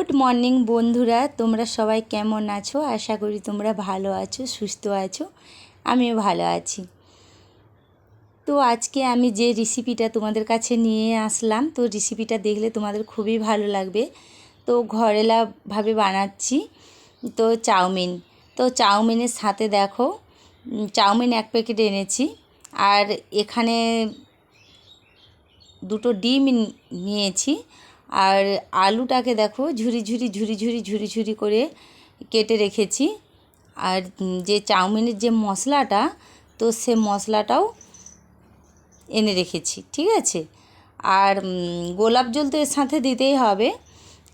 Good morning বন্ধুরা, তোমরা সবাই কেমন আছো? আশা করি তোমরা ভালো আছো, সুস্থ আছো, আমিও ভালো আছি। তো আজকে আমি যে রেসিপিটা তোমাদের কাছে নিয়ে আসলাম, তো রেসিপিটা দেখলে তোমাদের খুবই ভালো লাগবে। তো ঘরেলাভাবে বানাচ্ছি, তো চাউমিন। তো চাউমিনের সাথে দেখো চাউমিন এক প্যাকেট এনেছি, আর এখানে দুটো ডিম নিয়েছি আর আলুটাকে দেখো ঝুরি ঝুরি ঝুরি ঝুরি ঝুরি ঝুরি করে কেটে রেখেছি। আর যে চাউমিনের যে মশলাটা, তো সে মশলাটাও এনে রেখেছি, ঠিক আছে? আর গোলাপ জল তো এর সাথে দিতেই হবে,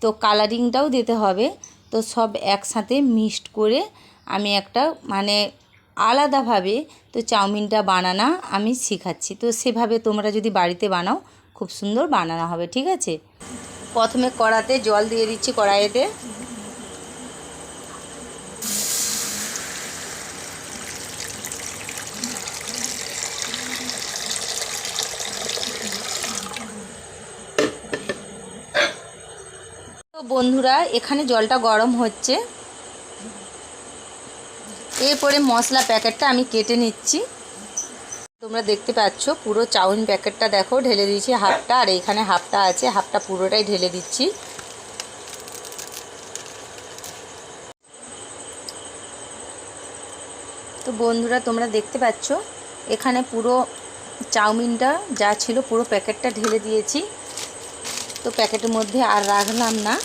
তো কালারিংটাও দিতে হবে, তো সব একসাথে মিক্সড করে আমি একটা মানে আলাদাভাবে তো চাউমিনটা বানানো আমি শেখাচ্ছি। তো সেভাবে তোমরা যদি বাড়িতে বানাও খুব সুন্দর বানানো হবে, ঠিক আছে? প্রথমে কড়াতে জল দিয়ে দিচ্ছি কড়াইতে। তো বন্ধুরা, এখানে জলটা গরম হচ্ছে। এরপরে মশলা প্যাকেটটা আমি কেটে নিচ্ছি। তোমরা দেখতে পাচ্ছ, পুরো চাউমিন প্যাকেটটা দেখো, ঢেলে দিয়েছি হাফটা, আর এইখানে হাফটা আছে, হাফটা পুরোটাই ঢেলে দিচ্ছি। তো বন্ধুরা, তোমরা দেখতে পাচ্ছ, এখানে পুরো চাউমিনটা যা ছিল পুরো প্যাকেটটা ঢেলে দিয়েছি। তো প্যাকেটের মধ্যে আর রাখলাম না।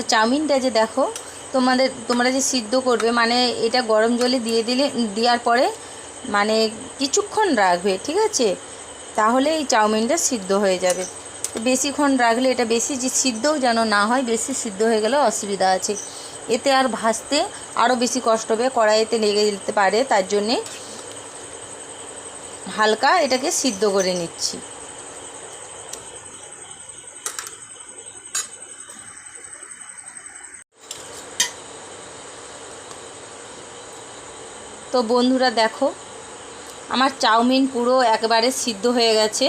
তো চাউমিনটা যে দেখো, তোমাদের, তোমরা যে সিদ্ধ করবে মানে এটা গরম জলে দিয়ে দিলে, দেওয়ার পরে মানে কিছুক্ষণ রাখবে, ঠিক আছে? তাহলে এই চাউমিনটা সিদ্ধ হয়ে যাবে। তো বেশিক্ষণ রাখলে এটা বেশি যে সিদ্ধও যেন না হয়, বেশি সিদ্ধ হয়ে গেলে অসুবিধা আছে। এতে আর ভাজতে আরও বেশি কষ্ট হবে, কড়াইতে লেগে যেতে পারে, তার জন্যে হালকা এটাকে সিদ্ধ করে নিচ্ছি। তো বন্ধুরা দেখো, আমার চাউমিন পুরো একবারে সিদ্ধ হয়ে গেছে।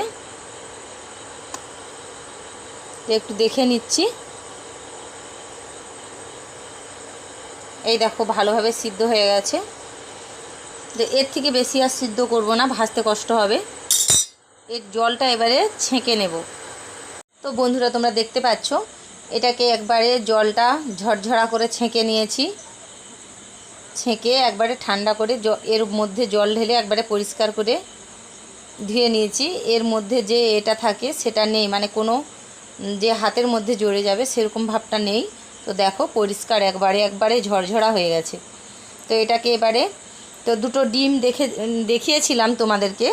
একটু দেখে নিচ্ছি। এই দেখো, ভালোভাবে সিদ্ধ হয়ে গেছে। তো এর থেকে বেশি আর সিদ্ধ করব না, ভাজতে কষ্ট হবে। এর জলটা এবারে ছেঁকে নেব। তো বন্ধুরা, তোমরা দেখতে পাচ্ছ, এটাকে একবারে জলটা ঝরঝরা করে ছেঁকে নিয়েছি। ছেঁকে একবারে ঠান্ডা করে এর মধ্যে জল ঢেলে একবারে পরিষ্কার করে ধুয়ে নিয়েছি। এর মধ্যে যে এটা থাকে সেটা নেই মানে কোনো যে হাতের মধ্যে জড়ে যাবে সেরকম ভাবটা নেই। তো দেখো পরিষ্কার একবারে একবারে ঝরঝরা হয়ে গেছে। তো এটাকে এবারে, তো দুটো ডিম দেখে দেখিয়েছিলাম তোমাদেরকে।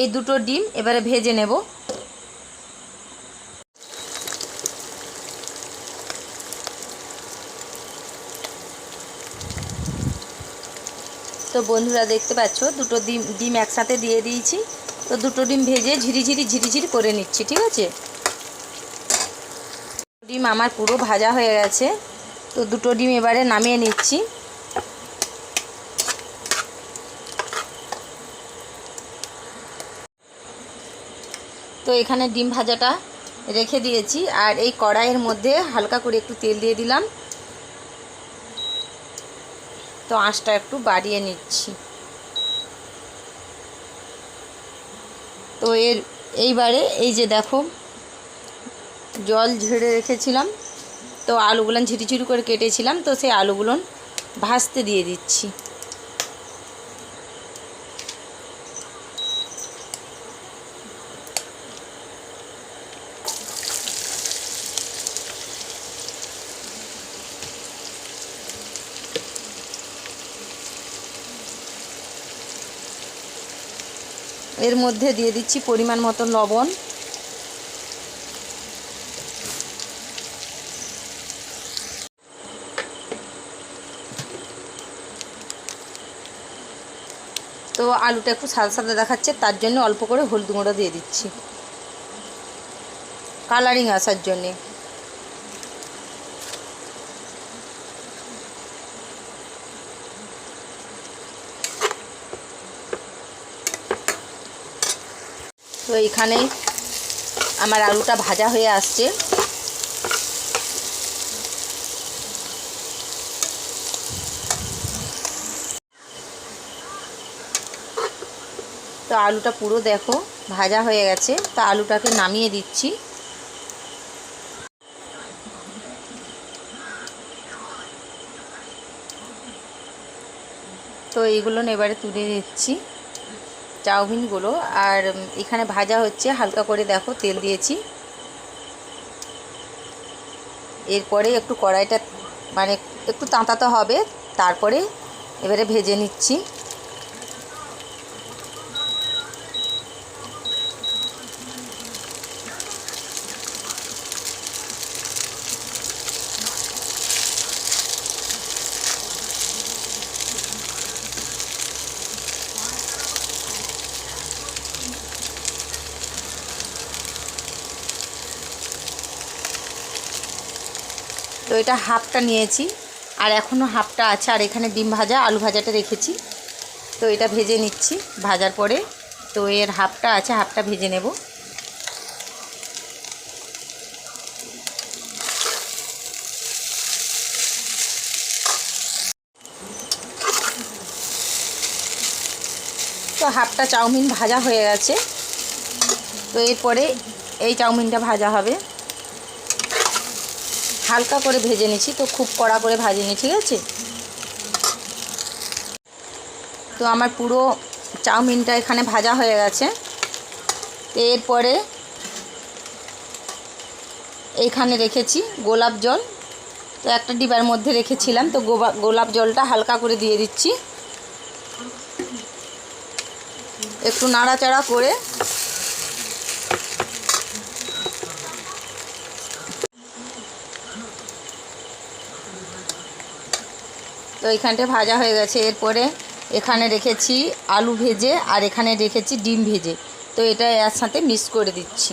এই দুটো ডিম এবারে ভেজে নেব। তো বন্ধুরা দেখতে পাচ্ছ, দুটো ডিম ডিম একসাথে দিয়ে দিয়েছি। তো দুটো ডিম ভেজে ঝিরিঝিরি ঝিরিঝিরি করে নিচ্ছি, ঠিক আছে? ডিম আমার পুরো ভাজা হয়ে গেছে। তো দুটো ডিম এবারে নামিয়ে নিচ্ছি। তো এখানে ডিম ভাজাটা রেখে দিয়েছি। আর এই কড়াইয়ের মধ্যে হালকা করে একটু তেল দিয়ে দিলাম। তো আঁচটা একটু বাড়িয়ে নিচ্ছি। তো এর, এইবারে এই যে দেখো, জল ঝেড়ে রেখেছিলাম, তো আলুগুলো ঝিরিঝিরি করে কেটেছিলাম, তো সেই আলুগুলো ভাজতে দিয়ে দিচ্ছি। এর মধ্যে দিয়ে দিচ্ছি পরিমাণ মতো লবণ। তো আলুটা একটু সাদা সাদা দেখাচ্ছে, তার জন্য অল্প করে হলুদ গুঁড়ো দিয়ে দিচ্ছি। কালারিং আসার জন্যে। তো এইখানে আমার আলুটা ভাজা হয়ে আসছে। তো আলুটা পুরো দেখো, ভাজা হয়ে গেছে। তো আলুটাকে নামিয়ে দিচ্ছি। তো এইগুলো এবারে তুলে দিচ্ছি চাউমিনগুলো আর এখানে ভাজা হচ্ছে, হালকা করে দেখো, তেল দিয়েছি। এরপরে একটু কড়াইটা মানে একটু তাঁতাতে হবে, তারপরে এবারে ভেজে নিচ্ছি। তো এটা হাফটা নিয়েছি। আর এখনও হাফটা আছে, আর এখানে ডিম ভাজা, আলু ভাজাটা রেখেছি। তো এটা ভেজে নিচ্ছি ভাজার পরে। তো এর হাফটা আছে, হাফটা ভেজে নেব। তো হাফটা চাউমিন ভাজা হয়ে গেছে। তো এরপরে এই চাউমিনটা ভাজা হবে। হালকা করে ভেজে নিচ্ছি, তো খুব কড়া করে ভাজিনি ঠিক আছে? তো আমার পুরো চাউমিনটা এখানে ভাজা হয়ে গেছে। এরপরে এইখানে রেখেছি গোলাপ জল। তো একটা ডিবার মধ্যে রেখেছিলাম, তো গোলাপ জলটা হালকা করে দিয়ে দিচ্ছি। একটু নাড়াচাড়া করে তো এখানটা ভাজা হয়ে গেছে। এরপরে এখানে রেখেছি আলু ভেজে আর এখানে রেখেছি ডিম ভেজে। তো এটা এর সাথে মিক্স করে দিচ্ছি।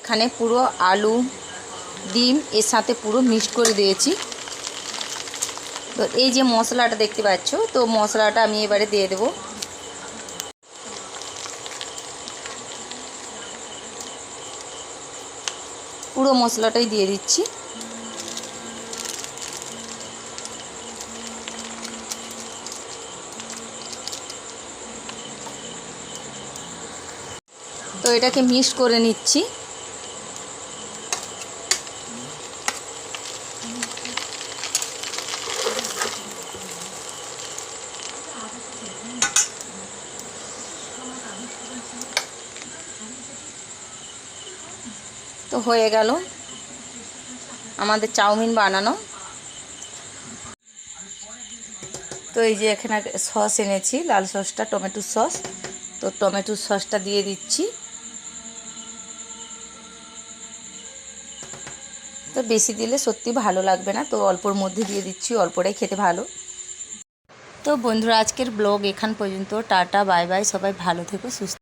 এখানে পুরো আলু, ডিম এর সাথে পুরো মিক্সড করে দিয়েছি। তো এই যে মশলাটা দেখতে পাচ্ছ, তো মশলাটা আমি এবারে দিয়ে দেব। পুরো মশলাটাই দিয়ে দিচ্ছি। তো এটাকে মিক্স করে নিচ্ছি। তো হয়ে গেল আমাদের চাউমিন বানানো। তো এই যে এখানে সস এনেছি, লাল সসটা টমেটোর সস। তো টমেটোর সসটা দিয়ে দিচ্ছি। তো বেশি দিলে সত্যি ভালো লাগবে না, তো অল্পর মধ্যে দিয়ে দিচ্ছি, অল্পটাই খেতে ভালো। তো বন্ধুরা, আজকের ব্লগ এখান পর্যন্ত। টাটা, বাই বাই, সবাই ভালো থেকো, সুস্থ